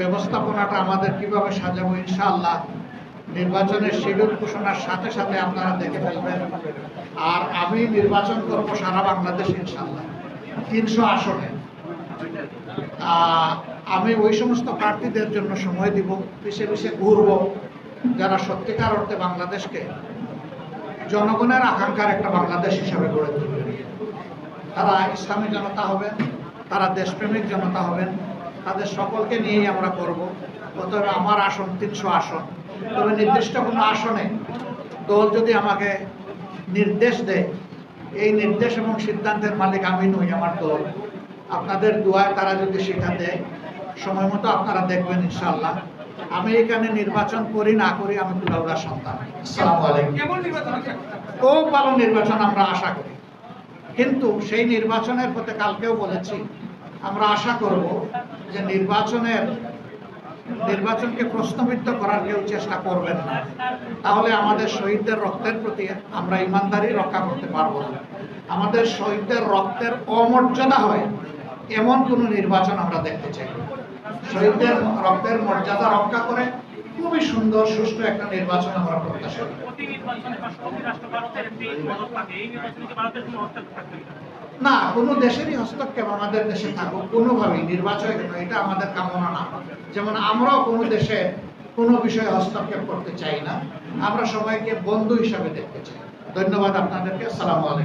ব্যবস্থাপনাটা আমাদের কীভাবে সাজাবো ইনশাআল্লাহ। নির্বাচনের শিডিউল ঘোষণার সাথে সাথে আপনারা দেখে ফেলবেন। আর আমি নির্বাচন করব সারা বাংলাদেশ ইনশাআল্লাহ। তিনশো আসনে। আমি ওই সমস্ত প্রার্থীদের জন্য সময় দিব পিছিয়ে পিছিয়ে ঘুরব, যারা সত্যিকার অর্থে বাংলাদেশকে জনগণের আকাঙ্ক্ষার একটা বাংলাদেশ হিসাবে গড়ে তুলবেন। তারা ইসলামী জনতা হবেন, তারা দেশপ্রেমিক জনতা হবেন তাদের সকলকে নিয়েই আমরা করব। অতএব আমার আসন তিনশো আসন। তবে নির্দিষ্ট কোনো আসনে দল যদি আমাকে নির্দেশ দেয় এই নির্দেশ এবং সিদ্ধান্তের মালিক আমি নই আমার দল। আপনাদের দোয়ায় তারা যদি সেটা দেয় সময় মতো আপনারা দেখবেন ইনশাল্লাহ আমি এখানে নির্বাচন করি না করি আমি কুলাউড়ার সন্তান। আসসালামু আলাইকুম। কেমন নির্বাচন আশা খুব ভালো নির্বাচন আমরা আশা করি। কিন্তু সেই নির্বাচনের পথে কালকেও বলেছি আমরা আশা করব যে নির্বাচনের, নির্বাচনকে প্রশ্নবিদ্ধ করার কেউ চেষ্টা করবেন না। তাহলে আমাদের শহীদদের রক্তের প্রতি আমরা ইমানদারি রক্ষা করতে পারব না। আমাদের শহীদদের রক্তের অমর্যাদা হয় এমন কোনো নির্বাচন আমরা দেখতে চাই। শহীদদের রক্তের মর্যাদা রক্ষা করে খুবই সুন্দর, সুষ্ঠু একটা নির্বাচন আমরা প্রত্যাশা করি। না, কোনো দেশেরই হস্তক্ষেপ আমাদের দেশে থাকুক, কোনোভাবেই নির্বাচন কেন? এটা আমাদের কামনা না। যেমন আমরাও কোনো দেশে কোনো বিষয়ে হস্তক্ষেপ করতে চাই না। আমরা সবাইকে বন্ধু হিসাবে দেখতে চাই। ধন্যবাদ আপনাদেরকে। আসসালামু আলাইকুম।